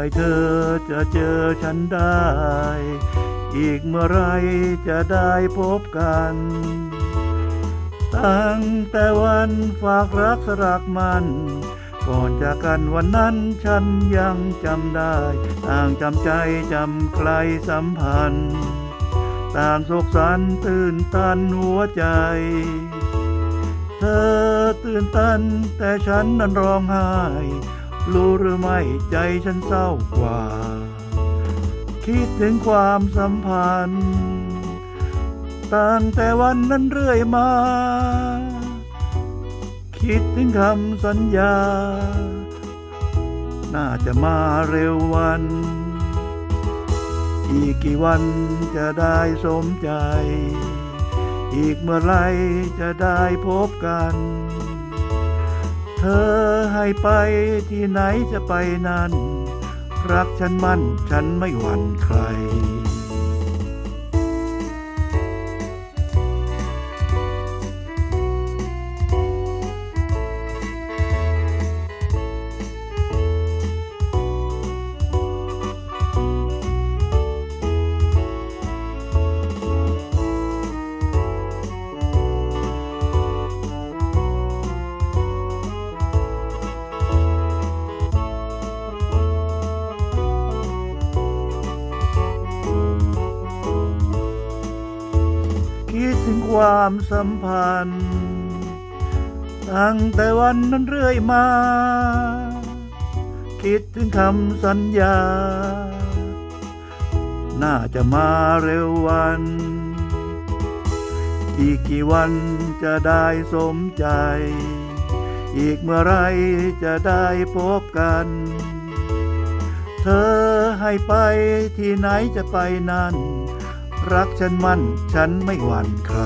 รเธอจะเจอฉันได้ อีกเมื่อไรจะได้พบกัน ตั้งแต่วันฝากรักสลักมัน ก่อนจากกันวันนั้นฉันยังจำได้ ต่างจำใจจำใครสัมพันธ์ ต่างโศกสันตื่นตันหัวใจเธอตื่นตันแต่ฉันนั้นร้องไห้ รู้หรือไม่ใจฉันเศร้ากว่า คิดถึงความสัมพันธ์ตั้งแต่วันนั้นเรื่อยมา คิดถึงคำสัญญา น่าจะมาเร็ววัน อีกกี่วันจะได้สมใจ อีกเมื่อไรจะได้พบกัน เธอให้ไปที่ไหนจะไปนั้น รักฉันมั่นฉันไม่หวั่นใคร ถึงความสัมพันธ์ ตั้งแต่วันนั้นเรื่อยมา คิดถึงคำสัญญา น่าจะมาเร็ววัน อีกกี่วันจะได้สมใจ อีกเมื่อไรจะได้พบกันเธอให้ไปที่ไหนจะไปนั้น รักฉันมั่น ฉันไม่หวั่นใคร